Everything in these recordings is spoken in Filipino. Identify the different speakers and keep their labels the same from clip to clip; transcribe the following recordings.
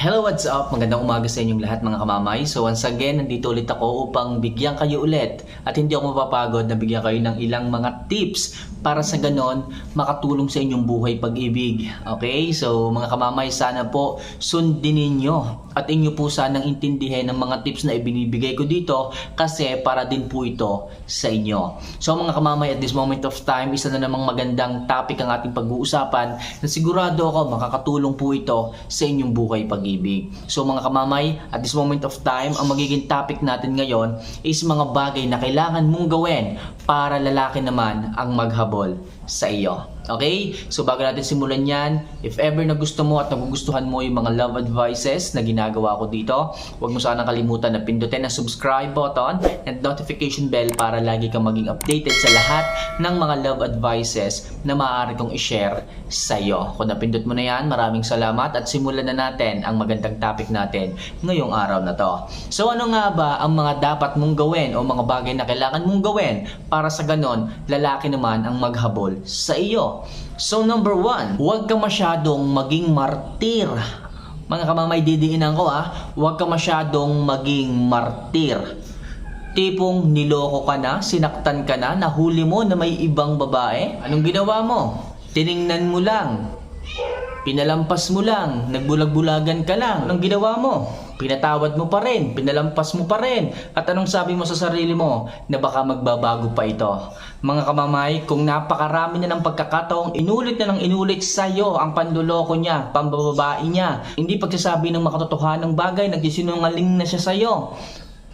Speaker 1: Hello, what's up? Magandang umaga sa inyong lahat mga kamamay. So once again, nandito ulit ako upang bigyan kayo ulit at hindi ako mapapagod na bigyan kayo ng ilang mga tips para sa ganon makatulong sa inyong buhay pag-ibig. Okay? So mga kamamay, sana po sundin ninyo at inyo po sanang intindihin ang mga tips na ibinibigay ko dito kasi para din po ito sa inyo. So mga kamamay, at this moment of time, isa na namang magandang topic ang ating pag-uusapan na sigurado ako makakatulong po ito sa inyong buhay pag-ibig. So mga kamamay, at this moment of time, ang magiging topic natin ngayon is mga bagay na kailangan mong gawin para lalaki naman ang maghabol sa iyo. Okay? So bago natin simulan yan, if ever na gusto mo at nagugustuhan mo yung mga love advices na ginagawa ko dito, huwag mo sana kalimutan na pindutin ang subscribe button and notification bell para lagi kang maging updated sa lahat ng mga love advices na maaari kong i-share sa iyo. Kung napindot mo na yan, maraming salamat at simulan na natin ang magandang topic natin ngayong araw na to. So ano nga ba ang mga dapat mong gawin o mga bagay na kailangan mong gawin para sa ganon, lalaki naman ang maghabol sa iyo? So number one, huwag ka masyadong maging martir. Mga kamamay, didiinan ko ah, huwag ka masyadong maging martir. Tipong niloko ka na, sinaktan ka na, nahuli mo na may ibang babae. Anong ginawa mo? Tiningnan mo lang. Pinalampas mo lang, nagbulag-bulagan ka lang. Anong ginawa mo? Pinatawad mo pa rin, pinalampas mo pa rin. At anong sabi mo sa sarili mo na baka magbabago pa ito? Mga kamamay, kung napakarami na ng pagkakataong inulit na ng inulit sa iyo ang panduloko niya, pambababae niya, hindi pagsasabi ng makatotohanang bagay, nagsisinungaling na siya sa iyo.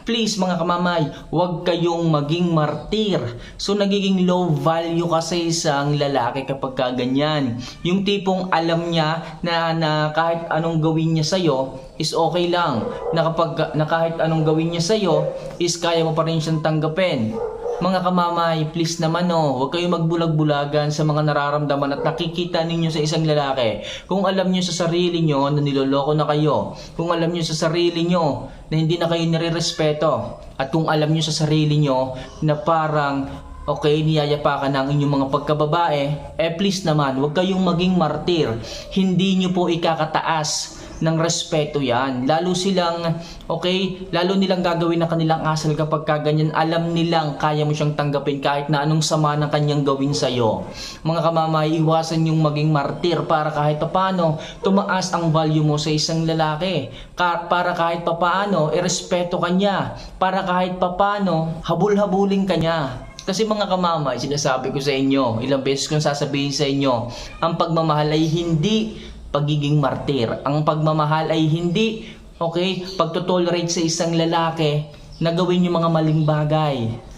Speaker 1: Please mga kamamay, huwag kayong maging martir. So nagiging low value kasi isang lalaki kapag ka ganyan. Yung tipong alam niya na, na kahit anong gawin niya sa'yo is okay lang. Na, kapag, na kahit anong gawin niya sa'yo is kaya mo pa rin siyang tanggapin. Mga kamamay, please naman no, huwag kayong magbulag-bulagan sa mga nararamdaman at nakikita ninyo sa isang lalaki. Kung alam niyo sa sarili niyo na niloloko na kayo, kung alam niyo sa sarili niyo na hindi na kayo nire-respeto, at kung alam niyo sa sarili niyo na parang okay, niyayapakan ng inyong mga pagkababae, eh please naman, huwag kayong maging martir. Hindi niyo po ikakataas ng respeto yan. Lalo silang, okay, lalo nilang gagawin ng kanilang asal kapag kaganyan. Alam nilang kaya mo siyang tanggapin kahit na anong sama ng kanyang gawin sa'yo. Mga kamamay, iwasan yung maging martir para kahit papano tumaas ang value mo sa isang lalaki. Ka- para kahit papano, irespeto ka niya. Para kahit papano, habul-habulin ka niya. Kasi mga kamamay, sinasabi ko sa inyo, ilang beses kong sasabihin sa inyo, ang pagmamahal ay hindi pagiging martir. Ang pagmamahal ay hindi, okay, pagtotolerate sa isang lalaki na gawin yung mga maling bagay.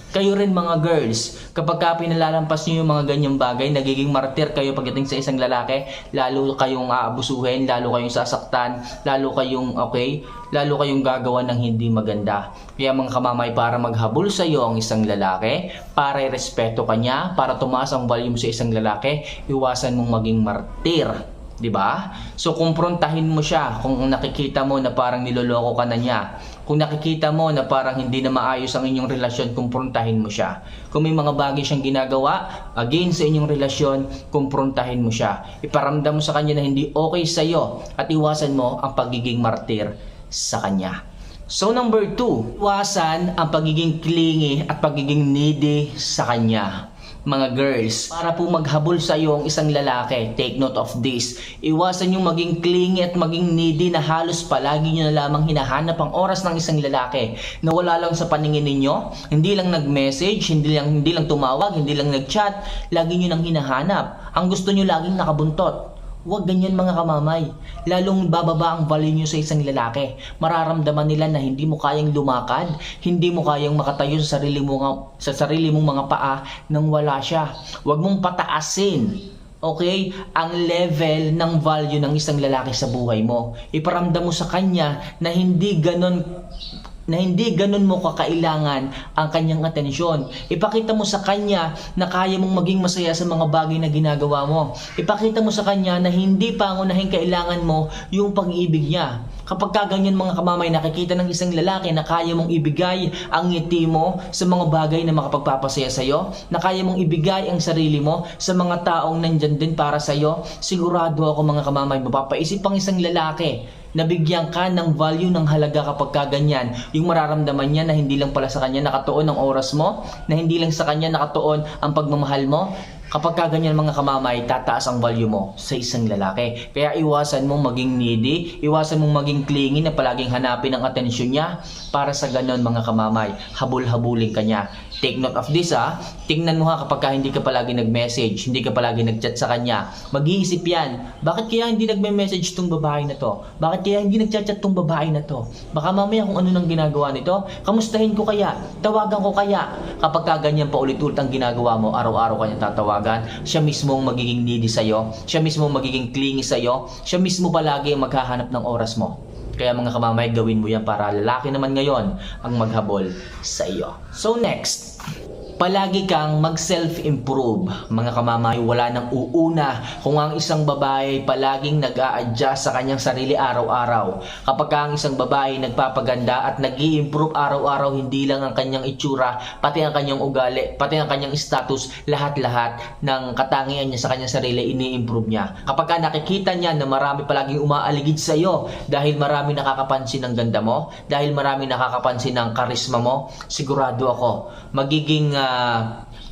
Speaker 1: Kayo rin mga girls, kapag ka pinalalampas nyo yung mga ganyang bagay, nagiging martir kayo pagdating sa isang lalaki, lalo kayong aabusuhin, lalo kayong sasaktan, lalo kayong, okay, lalo kayong gagawa ng hindi maganda. Kaya mga kamamay, para maghabol sa iyo ang isang lalaki, para irespeto ka niya, para tumaas ang volume sa isang lalaki, iwasan mong maging martir. 'Di ba? So kumprontahin mo siya kung nakikita mo na parang niloloko ka na niya. Kung nakikita mo na parang hindi na maayos ang inyong relasyon, kumprontahin mo siya. Kung may mga bagay siyang ginagawa against sa inyong relasyon, kumprontahin mo siya. Iparamdam mo sa kanya na hindi okay sa iyo at iwasan mo ang pagiging martir sa kanya. So number two, iwasan ang pagiging clingy at pagiging needy sa kanya mga girls, para po maghabol sa iyo ang isang lalaki, take note of this. Iwasan yung maging clingy at maging needy na halos palagi nyo na lamang hinahanap ang oras ng isang lalaki na wala lang sa paningin ninyo, hindi lang nag-message, hindi lang, hindi lang tumawag, hindi lang nag-chat, lagi nyo nang hinahanap. Ang gusto nyo laging nakabuntot. Huwag ganyan mga kamamay. Lalong bababa ang value nyo sa isang lalaki. Mararamdaman nila na hindi mo kayang lumakad, hindi mo kayang makatayo sa sarili mo sa sarili mong mga paa nang wala siya. Huwag mong pataasin. Okay? Ang level ng value ng isang lalaki sa buhay mo. Iparamdam mo sa kanya na hindi ganon na hindi ganun mo kakailangan ang kanyang atensyon. Ipakita mo sa kanya na kaya mong maging masaya sa mga bagay na ginagawa mo. Ipakita mo sa kanya na hindi pangunahin kailangan mo yung pag-ibig niya. Kapag kaganyan mga kamamay, nakikita ng isang lalaki na kaya mong ibigay ang ngiti mo sa mga bagay na makapagpapasaya sa'yo, na kaya mong ibigay ang sarili mo sa mga taong nandyan din para sa'yo, sigurado ako mga kamamay, mapapaisip ang isang lalaki nabigyan ka ng value ng halaga kapag ka ganyan, yung mararamdaman niya na hindi lang pala sa kanya nakatuon ang oras mo, na hindi lang sa kanya nakatuon ang pagmamahal mo, Kapag ka ganyan mga kamamay, tataas ang value mo sa isang lalaki. Kaya iwasan mong maging needy, iwasan mong maging clingy na palaging hanapin ang atensyon niya para sa ganon mga kamamay. Habol-habulin ka niya. Take note of this ha. Tingnan mo ha kapag ka hindi ka palagi nag-message, hindi ka palagi nag-chat sa kanya. Mag-iisip yan. Bakit kaya hindi nagme-message tong babae na to? Bakit kaya hindi nag-chat tong babae na to? Baka mamaya kung ano nang ginagawa nito, kamustahin ko kaya? Tawagan ko kaya? Kapag ka ganyan pa ulit-ulit ang ginagawa mo, araw-araw kanya tatawagan, siya mismo ang magiging needy sa'yo, siya mismo ang magiging clingy sa'yo, siya mismo palagi ang maghahanap ng oras mo. Kaya mga kamamay, gawin mo yan para lalaki naman ngayon ang maghabol sa iyo. So next, palagi kang mag-self-improve. Mga kamamay, wala nang uuna kung ang isang babae palaging nag adjust sa kanyang sarili araw-araw. Kapag ang isang babae nagpapaganda at nag improve araw-araw, hindi lang ang kanyang itsura, pati ang kanyang ugali, pati ang kanyang status, lahat-lahat ng katangian niya sa kanyang sarili, ini-improve niya. Kapag ka nakikita niya na marami palaging umaaligid sa iyo dahil marami nakakapansin ng ganda mo, dahil marami nakakapansin ng karisma mo, sigurado ako, magiging ah,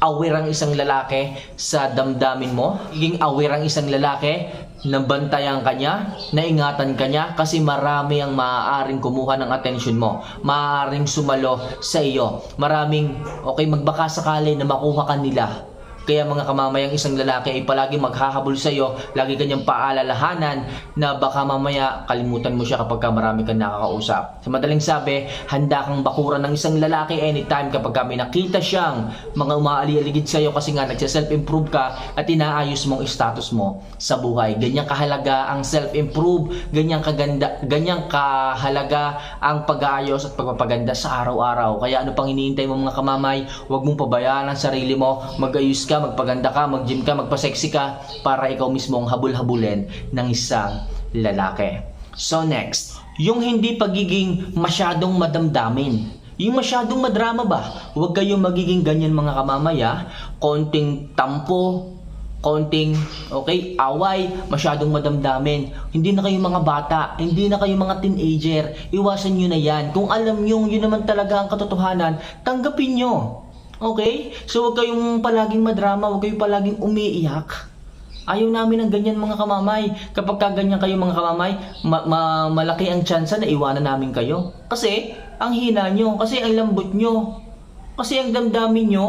Speaker 1: aware ang isang lalaki sa damdamin mo, magiging aware ang isang lalaki na bantayan ka niya, naingatan ka niya kasi marami ang maaaring kumuha ng atensyon mo. Maaaring sumalo sa iyo. Maraming, okay, magbaka sakali na makuha ka nila. Kaya mga kamamayang isang lalaki ay palagi maghahabol sa iyo, lagi kanyang paalalahanan na baka mamaya kalimutan mo siya kapag ka marami kang nakakausap. Sa madaling sabi, handa kang bakuran ng isang lalaki anytime kapag ka may nakita siyang mga umaali-aligid sa iyo kasi nga nagsa-self-improve ka at inaayos mong status mo sa buhay. Ganyan kahalaga ang self-improve, ganyan kaganda, ganyan kahalaga ang pag-aayos at pagpapaganda sa araw-araw. Kaya ano pang iniintay mo mga kamamay, huwag mong pabayaan ang sarili mo, mag-ayos ka, magpaganda ka, mag-gym ka, magpa-sexy ka para ikaw mismo ang habul-habulin ng isang lalaki. So next, yung hindi pagiging masyadong madamdamin. Yung masyadong madrama ba? Huwag kayong magiging ganyan mga kamamaya. Konting tampo, konting, okay, away, masyadong madamdamin. Hindi na kayo mga bata, hindi na kayo mga teenager. Iwasan nyo na yan. Kung alam nyo, yun naman talaga ang katotohanan, tanggapin nyo. Okay? So huwag kayong palaging madrama, huwag kayong palaging umiiyak. Ayaw namin ng ganyan mga kamamay. Kapag ka ganyan kayo mga kamamay, ma- ma- malaki ang tsansa na iwanan namin kayo. Kasi, ang hina nyo, kasi ang lambot nyo, kasi ang damdamin nyo,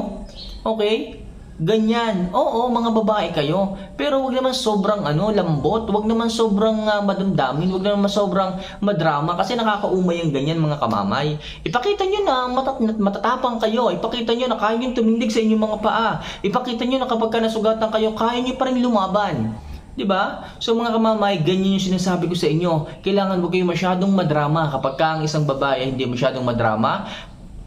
Speaker 1: okay? Ganyan. Oo, mga babae kayo. Pero wag naman sobrang ano, lambot. Wag naman sobrang uh, madamdamin. Wag naman sobrang madrama. Kasi nakakaumay ang ganyan mga kamamay. Ipakita nyo na matat matatapang kayo. Ipakita nyo na kaya nyo tumindig sa inyong mga paa. Ipakita nyo na kapag ka nasugatan kayo, kaya nyo pa rin lumaban. 'Di ba? So mga kamamay, ganyan yung sinasabi ko sa inyo. Kailangan huwag kayo masyadong madrama. Kapag ka ang isang babae hindi masyadong madrama,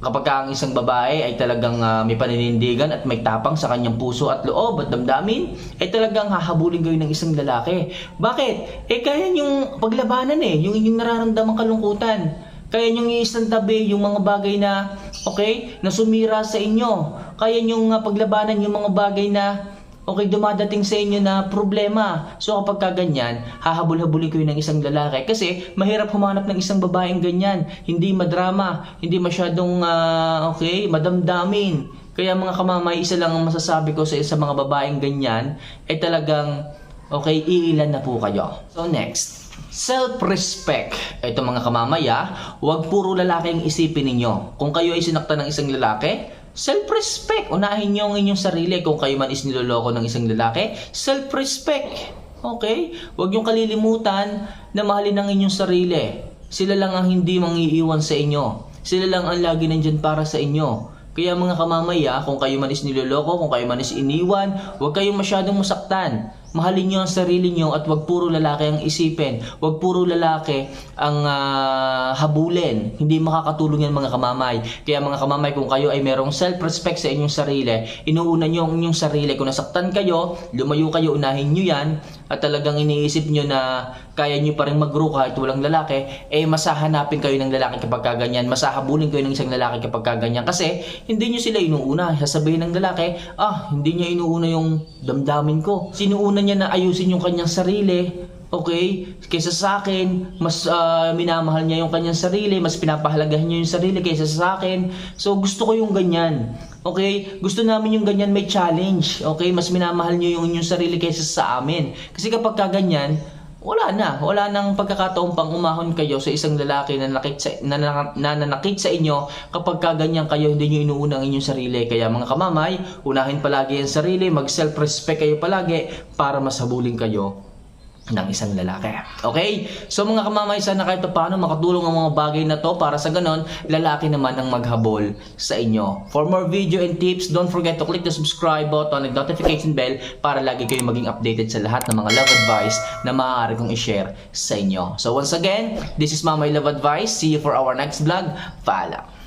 Speaker 1: kapag ka ang isang babae ay talagang ah, may paninindigan at may tapang sa kanyang puso at loob at damdamin, ay talagang hahabulin kayo ng isang lalaki. Bakit? Eh kaya yung paglabanan eh, yung inyong nararamdamang kalungkutan. Kaya niyong iistantabi yung mga bagay na, okay, na sumira sa inyo. Kaya niyong ah, paglabanan yung mga bagay na okay, dumadating sa inyo na problema. So kapag kaganyan, hahabol-habulin kayo ng isang lalaki. Kasi mahirap humanap ng isang babaeng ganyan. Hindi madrama, hindi masyadong, ah, okay, madamdamin. Kaya mga kamamay, isa lang ang masasabi ko sa sa mga babaeng ganyan, ay talagang, okay, iilan na po kayo. So next, self-respect. Ito mga kamamaya, huwag puro lalaki ang isipin ninyo. Kung kayo ay sinaktan ng isang lalaki, Self-respect. Unahin niyo ang inyong sarili. Kung kayo man is niloloko ng isang lalaki, self-respect. Okay? Huwag niyong kalilimutan na mahalin ang inyong sarili. Sila lang ang hindi mangiiwan sa inyo. Sila lang ang lagi nandyan para sa inyo. Kaya mga kamamaya, kung kayo man is niloloko, kung kayo man is iniwan, huwag kayong masyadong masaktan. Mahalin niyo ang sarili niyo at wag puro lalaki ang isipin. Wag puro lalaki ang ah, habulin. Hindi makakatulong yan mga kamamay. Kaya mga kamamay, kung kayo ay merong self-respect sa inyong sarili, inuuna niyo ang inyong sarili. Kung nasaktan kayo, lumayo kayo, unahin niyo yan. At talagang iniisip niyo na kaya niyo pa rin mag-grow kahit walang lalaki, eh masahanapin kayo ng lalaki kapag kaganyan. Masahabulin kayo ng isang lalaki kapag kaganyan. Kasi hindi niyo sila inuuna. Sasabihin ng lalaki, ah, hindi niya inuuna yung damdamin ko. Sinuuna niya na ayusin yung kanyang sarili Okay? Kaysa sa akin, mas ah, minamahal niya yung kanyang sarili, mas pinapahalagahan niya yung sarili kaysa sa akin. So gusto ko yung ganyan. Okay? Gusto namin yung ganyan may challenge. Okay? Mas minamahal niyo yung inyong sarili kaysa sa amin. Kasi kapag ka ganyan, wala na. Wala nang pagkakataon pang umahon kayo sa isang lalaki na nakit sa, na, na, na nanakit sa inyo kapag kaganyan kayo, hindi nyo inuuna ang inyong sarili. Kaya mga kamamay, unahin palagi ang sarili, mag-self-respect kayo palagi para masabuling kayo ng isang lalaki. Okay? So mga kamamay, sana kahit paano makatulong ang mga bagay na to para sa ganon, lalaki naman ang maghabol sa inyo. For more video and tips, don't forget to click the subscribe button and notification bell para lagi kayong maging updated sa lahat ng mga love advice na maaari kong i-share sa inyo. So once again, this is Mamay Love Advice. See you for our next vlog. Paalam!